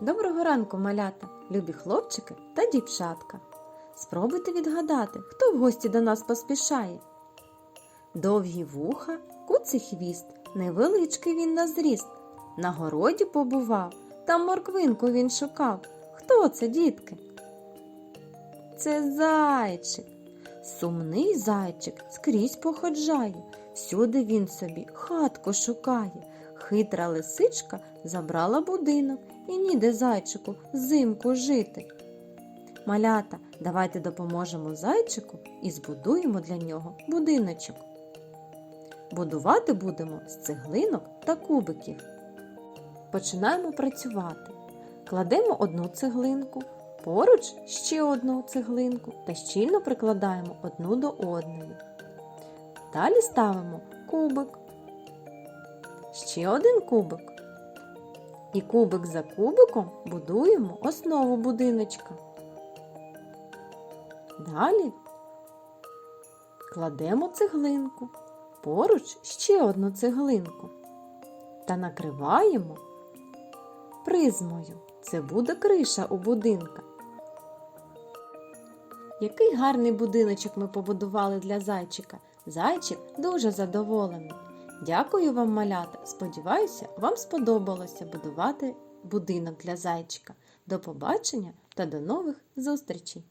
Доброго ранку, малята, любі хлопчики та дівчатка. Спробуйте відгадати, хто в гості до нас поспішає. Довгі вуха, куций хвіст, невеличкий він на зріст. На городі побував, там морквинку він шукав. Хто це, дітки? Це зайчик. Сумний зайчик скрізь походжає, всюди він собі хатку шукає. Хитра лисичка забрала будинок і ніде зайчику взимку жити. Малята, давайте допоможемо зайчику і збудуємо для нього будиночок. Будувати будемо з цеглинок та кубиків. Починаємо працювати. Кладемо одну цеглинку, поруч ще одну цеглинку та щільно прикладаємо одну до одної. Далі ставимо кубик. Ще один кубик. І кубик за кубиком будуємо основу будиночка. Далі кладемо цеглинку, поруч ще одну цеглинку та накриваємо призмою. Це буде криша у будинка. Який гарний будиночок ми побудували для зайчика. Зайчик дуже задоволений. Дякую вам, малята. Сподіваюся, вам сподобалося будувати будинок для зайчика. До побачення та до нових зустрічей!